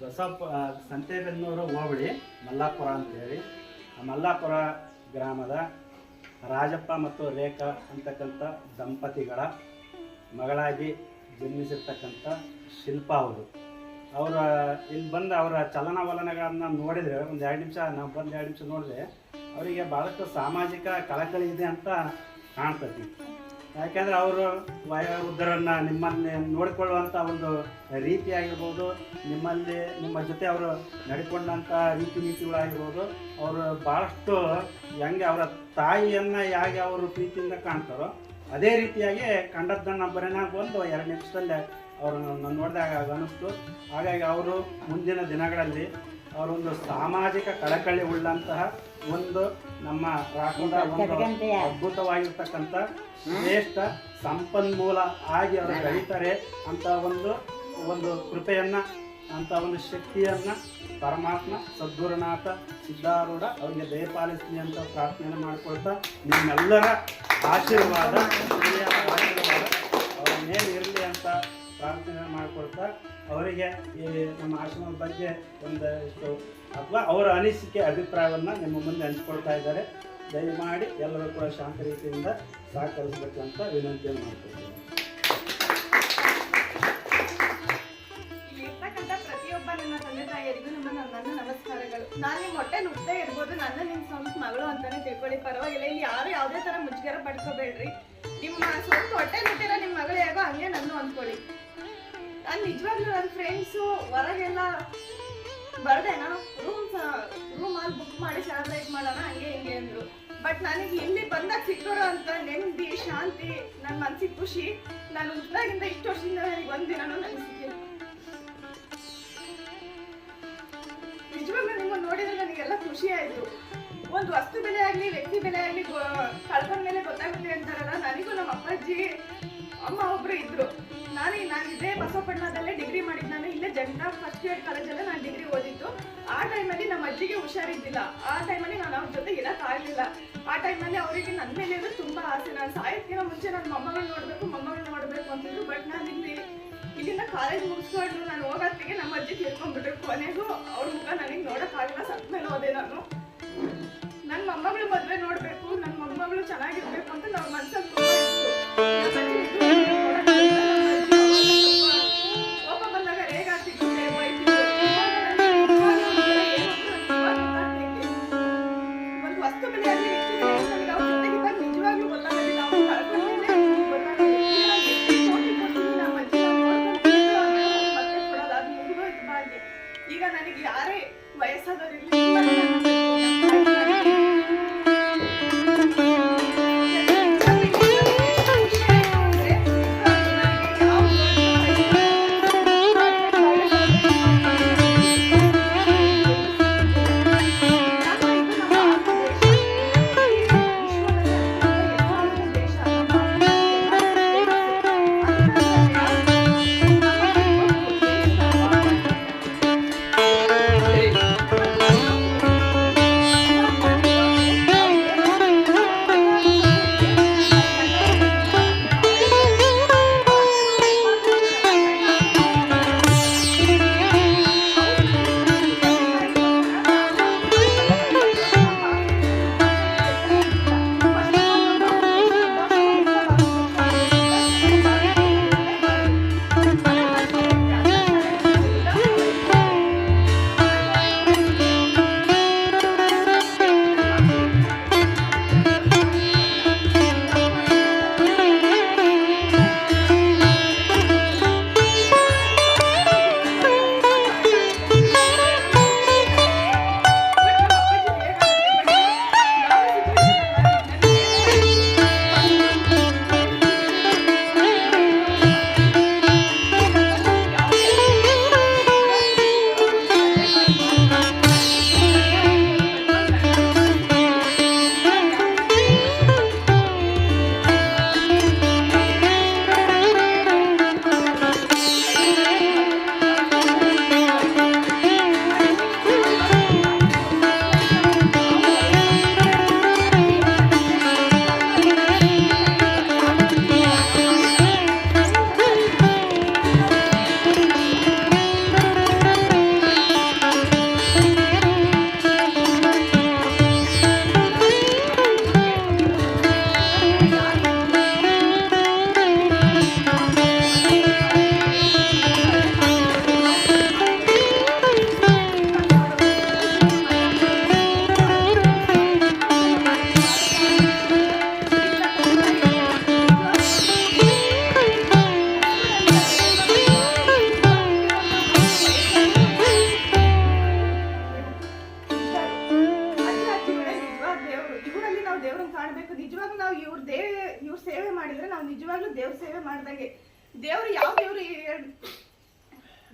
ಬಸಪ್ಪ ಸಂತೆಬೆನ್ನೂರು ಹೋಬಳಿ, ಮಲ್ಲಾಪುರ ಅಂತೇಳಿ. ಆ ಮಲ್ಲಾಪುರ ಗ್ರಾಮದ ರಾಜಪ್ಪ ಮತ್ತು ರೇಖಾ ಅಂತಕ್ಕಂಥ ದಂಪತಿಗಳ ಮಗಳಾಗಿ ಜನ್ಮಿಸಿರ್ತಕ್ಕಂಥ ಶಿಲ್ಪ ಅವರು. ಅವರ, ಇಲ್ಲಿ ಬಂದು ಅವರ ಚಲನವಲನಗಳನ್ನು ನೋಡಿದರೆ, ಒಂದು ಎರಡು ನಿಮಿಷ, ನಾವು ಬಂದು ಎರಡು ನಿಮಿಷ ನೋಡಿದ್ರೆ, ಅವರಿಗೆ ಭಾಳಷ್ಟು ಸಾಮಾಜಿಕ ಕಳಕಳಿ ಇದೆ ಅಂತ ಕಾಣ್ತೈತಿ. ಯಾಕೆಂದ್ರೆ ಅವರು ವಯೋವೃದ್ಧರನ್ನ ನಿಮ್ಮನ್ನೇ ನೋಡಿಕೊಳ್ಳುವಂಥ ಒಂದು ರೀತಿ ಆಗಿರ್ಬೋದು ನಿಮ್ಮಲ್ಲಿ, ನಿಮ್ಮ ಜೊತೆ ಅವರು ನಡ್ಕೊಂಡಂಥ ರೀತಿ ನೀತಿಗಳಾಗಿರ್ಬೋದು ಅವರು ಭಾಳಷ್ಟು ಹೆಂಗೆ ಅವರ ತಾಯಿಯನ್ನು ಹೇಗೆ ಅವರು ಪ್ರೀತಿಯಿಂದ ಕಾಣ್ತಾರೋ ಅದೇ ರೀತಿಯಾಗಿ ಕಂಡದ್ದನ್ನು ಬರೋಣ ಬಂದು ಎರಡು ನಿಮಿಷದಲ್ಲೇ ಅವ್ರನ್ನ ನೋಡಿದಾಗ ಅನಿಸ್ತು ಹಾಗಾಗಿ ಅವರು ಮುಂದಿನ ದಿನಗಳಲ್ಲಿ ಅವರೊಂದು ಸಾಮಾಜಿಕ ಕಳಕಳಿ ಉಳ್ಳಂತಹ ಒಂದು ನಮ್ಮ ರಾಷ್ಟ್ರದ ಒಂದು ಅದ್ಭುತವಾಗಿರ್ತಕ್ಕಂಥ ಶ್ರೇಷ್ಠ ಸಂಪನ್ಮೂಲ ಆಗಿ ಅವರು ಬೆಳೀತಾರೆ ಅಂತ ಒಂದು ಒಂದು ಕೃಪೆಯನ್ನ ಅಂತ ಒಂದು ಶಕ್ತಿಯನ್ನ ಪರಮಾತ್ಮ ಸದ್ಗುರುನಾಥ ಸಿದ್ಧಾರೂಢ ಅವರಿಗೆ ದಯಪಾಲಿಸ್ತೀನಿ ಅಂತ ಪ್ರಾರ್ಥನೆ ಮಾಡಿಕೊಳ್ತಾ ನಿಮ್ಮೆಲ್ಲರ ಆಶೀರ್ವಾದ ಆಶೀರ್ವಾದ ಅವರ ಮೇಲೆ ಇರಲಿ. ಪ್ರಾರ್ಥನೆ ಮಾಡ್ಕೊಳ್ತಾ ಅವರಿಗೆ ಈ ನಮ್ಮ ಆಶ್ರಮದ ಬಗ್ಗೆ ಒಂದಷ್ಟು ಅಥವಾ ಅವರ ಅನಿಸಿಕೆ, ಅಭಿಪ್ರಾಯವನ್ನು ನಿಮ್ಮ ಮುಂದೆ ಹಂಚ್ಕೊಳ್ತಾ ಇದ್ದಾರೆ. ದಯಮಾಡಿ ಎಲ್ಲರೂ ಕೂಡ ಶಾಂತ ರೀತಿಯಿಂದ ಸಹಕರಿಸಬೇಕಂತ ವಿನಂತಿಯನ್ನು ನಮಸ್ಕಾರಗಳು. ನಾನು ನಿಮ್ಮ ಹೊಟ್ಟೆ ನುಗ್ತಾ ಇರ್ಬೋದು, ನನ್ನ ನಿಮ್ಮ ಸ್ವಂತ ಮಗಳು ಅಂತಾನೆ ತಿಳ್ಕೊಳ್ಳಿ. ಪರವಾಗಿಲ್ಲ, ಇಲ್ಲಿ ಯಾರು ಯಾವುದೇ ತರ ಮುಜುಗರ ಪಡ್ಕೋಬೇಡ್ರಿ. ನಿಮ್ಮ ಸ್ವಂತ ಹೊಟ್ಟೆ ನುಟ್ಟಿರೋ ನಿಮ್ಮ ಮಗಳು ಹೇಗೋ ಹಂಗೆ ನನ್ನ ಅಂದ್ಕೊಳ್ಳಿ. ನಾನು ನಿಜವಾಗ್ಲೂ ನನ್ನ ಫ್ರೆಂಡ್ಸು ಹೊರಗೆಲ್ಲ ಬರ್ದೇನಾ? ರೂಮ್ ರೂಮ್ ಅಲ್ಲಿ ಬುಕ್ ಮಾಡಿ ಸೆಲೆಬ್ರೇಟ್ ಮಾಡೋಣ, ಹಂಗೆ ಹಿಂಗೆ ಅಂದರು. ಬಟ್ ನನಗೆ ಇಲ್ಲಿ ಬಂದಾಗ ಸಿಕ್ಕೋರು ಅಂತ ನೆಮ್ಮದಿ, ಶಾಂತಿ ನನ್ನ ಮನಸ್ಸಿಗೆ ಖುಷಿ. ನಾನು ಹುಟ್ಟಾಗಿಂದ ಇಷ್ಟು ವರ್ಷದಿಂದ ನನಗೆ ಒಂದಿನನೂ ನನಗೆ ಸಿಕ್ಕಿಲ್ಲ. ನಿಜವಾಗ್ಲೂ ನಿಮ್ಮ ನೋಡಿದ್ರೆ ನನಗೆಲ್ಲ ಖುಷಿ ಆಯಿತು. ಒಂದು ವಸ್ತು ಬೆಲೆ ಆಗಲಿ, ವ್ಯಕ್ತಿ ಬೆಲೆ ಆಗಲಿ ಕಳ್ಕೊಂಡ ಮೇಲೆ ಗೊತ್ತಾಗುತ್ತೆ ಅಂತಾರಲ್ಲ, ನನಗೂ ನಮ್ಮ ಅಪ್ಪಾಜಿ ಅಮ್ಮ ಒಬ್ರು ಇದ್ರು. ನಾನು ನಾನು ಇದೇ ಬಸವಪಟ್ಟಣದಲ್ಲೇ ಡಿಗ್ರಿ ಮಾಡಿದ್ದು ನಾನು ಇಲ್ಲೇ ಜಂಟಾ ಫಸ್ಟ್ ಇಯರ್ ಕಾಲೇಜಲ್ಲೇ ನಾನು ಡಿಗ್ರಿ ಓದಿದ್ದು. ಆ ಟೈಮಲ್ಲಿ ನಮ್ಮ ಅಜ್ಜಿಗೆ ಹುಷಾರಿದ್ದಿಲ್ಲ. ಆ ಟೈಮಲ್ಲಿ ನಾನು ಅವ್ರ ಜೊತೆ ಇರೋಕ್ಕಾಗಲಿಲ್ಲ ಆ ಟೈಮಲ್ಲಿ ಅವರಿಗೆ ನನ್ನ ಮೇಲೆ ಇರೋದು ತುಂಬ ಆಸೆ. ನಾನು ಸಾಯೋದಕ್ಕಿಂತ ಮುಂಚೆ ನನ್ನ ಮೊಮ್ಮಗಳು ನೋಡಬೇಕು ಮೊಮ್ಮಗಳು ನೋಡಬೇಕು ಅಂತಿದ್ರು. ಬಟ್ ನಾನು ಇಲ್ಲಿ, ಇಲ್ಲಿಂದ ಕಾಲೇಜ್ ಮುಗಿಸ್ಕೊಂಡು ನಾನು ಹೋಗೋತ್ತಿಗೆ ನಮ್ಮ ಅಜ್ಜಿ ತಿಳ್ಕೊಂಡ್ಬಿಟ್ರು. ಕೊನೆಗೂ ಅವ್ರ ಮುಖ ನನಗೆ ನೋಡೋಕ್ಕಾಗಲ್ಲ ಸತ್ ಮೇಲೆ ಹೋದೆ ನಾನು. ನನ್ನ ಮೊಮ್ಮಗಳು ಮದುವೆ ನೋಡಬೇಕು ನನ್ನ ಮೊಮ್ಮಗಳು ಚೆನ್ನಾಗಿರ್ಬೇಕು ಅಂತ ನಾವು ಮನಸ್ಸಲ್ಲಿ ಇತ್ತು. ಪೂಜೆ ಮಾಡ್ದಂಗೆ. ದೇವ್ರು ಯಾವ ದೇವ್ರು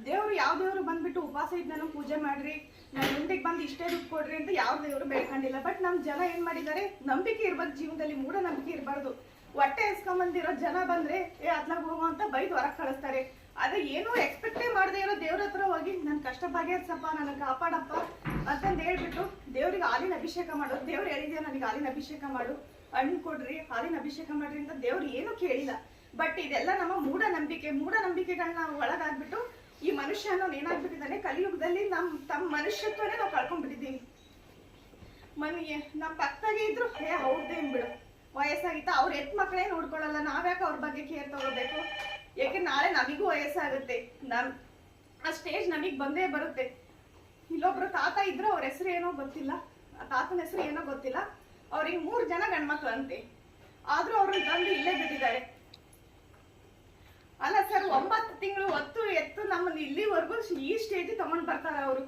ದೇವ್ರು ಯಾವ ದೇವ್ರು ಬಂದ್ಬಿಟ್ಟು ಉಪವಾಸ ಇದ್ನ ಪೂಜೆ ಮಾಡ್ರಿ, ನಾನು ಮುಂದೆಗೆ ಬಂದು ಇಷ್ಟೇ ದುಡ್ಡು ಕೊಡ್ರಿ ಅಂತ ಯಾವ ದೇವ್ರು ಬೆಳ್ಕೊಂಡಿಲ್ಲ ಬಟ್ ನಮ್ ಜನ ಏನ್ ಮಾಡಿದ್ದಾರೆ, ನಂಬಿಕೆ ಇರ್ಬೇಕು ಜೀವನದಲ್ಲಿ, ಮೂಢ ನಂಬಿಕೆ ಇರಬಾರ್ದು. ಹೊಟ್ಟೆ ಎಸ್ಕೊಂಬಂದಿರೋ ಜನ ಬಂದ್ರೆ, ಏ ಅದ್ನಾಗ ಹೋಗೋ ಅಂತ ಬೈದು ಹೊರಗೆ ಕಳಿಸ್ತಾರೆ. ಅದೇ ಏನು ಎಕ್ಸ್ಪೆಕ್ಟೇ ಮಾಡದೇ ಇರೋ ದೇವ್ರ ಹತ್ರ ಹೋಗಿ ನನ್ನ ಕಷ್ಟ ಬಗೆಹರಿಸಪ್ಪ ನನ್ನ ಕಾಪಾಡಪ್ಪ ಅಂತಂದು ಹೇಳ್ಬಿಟ್ಟು ದೇವ್ರಿಗೆ ಹಾಲಿನ ಅಭಿಷೇಕ ಮಾಡೋದು ದೇವ್ರು ಹೇಳಿದ್ಯಾ, ನನಗೆ ಹಾಲಿನ ಅಭಿಷೇಕ ಮಾಡು. ಹಣ್ಣು ಕೊಡ್ರಿ, ಹಾಲಿನ ಅಭಿಷೇಕ ಮಾಡ್ರಿ ಅಂತ ದೇವ್ರು ಏನು ಕೇಳಿಲ್ಲ. ಬಟ್ ಇದೆಲ್ಲ ನಮ್ಮ ಮೂಢನಂಬಿಕೆ ಮೂಢನಂಬಿಕೆಗಳನ್ನ ಒಳಗಾಗ್ಬಿಟ್ಟು ಈ ಮನುಷ್ಯ ಅನ್ನೋನು ಏನಾಗ್ಬಿಟ್ಟಿದ್ದಾನೆ? ಕಲಿಯುಗದಲ್ಲಿ ನಮ್ ತಮ್ಮ ಮನುಷ್ಯತ್ವನೇ ನಾವು ಕಳ್ಕೊಂಡ್ಬಿಟ್ಟಿದ್ದೀವಿ. ಮನೆಗೆ ನಮ್ಮ ಪಕ್ಕದಾಗೆ ಇದ್ರು ಹೇ ಅವ್ರದ್ದೇ ಬಿಡು ವಯಸ್ಸಾಗಿತ್ತ, ಅವ್ರ ಎತ್ ಮಕ್ಕಳೇ ನೋಡ್ಕೊಳ್ಳಲ್ಲ ನಾವ್ಯಾಕೆ ಅವ್ರ ಬಗ್ಗೆ ಕೇರ್ ತಗೋಬೇಕು? ಯಾಕೆ ನಾಳೆ ನಮಿಗೂ ವಯಸ್ಸಾಗುತ್ತೆ. ನಮ್, ಆ ಸ್ಟೇಜ್ ನಮಗ್ ಬಂದೇ ಬರುತ್ತೆ. ಇಲ್ಲೊಬ್ರು ತಾತ ಇದ್ರು, ಅವ್ರ ಹೆಸರು ಏನೋ ಗೊತ್ತಿಲ್ಲ. ಆ ತಾತನ ಹೆಸರು ಏನೋ ಅವ್ರಿಗೆ ಮೂರ್ ಜನ ಗಂಡ್ಮಕ್ಳು ಅಂತೆ. ಆದ್ರೂ ಅವ್ರನ್ನ ತಂದು ಇಲ್ಲೇ ಬಿಟ್ಟಿದ್ದಾರೆ. ಅಲ್ಲ ಸರ್, ಒಂಬತ್ತು ತಿಂಗಳು ಹೊತ್ತು ಎತ್ತು ನಮ್ಮನ್ನ ಇಲ್ಲಿವರೆಗೂ ಈ ಸ್ಟೇಜ್ ತಗೊಂಡ್ ಬರ್ತಾರ ಅವರು.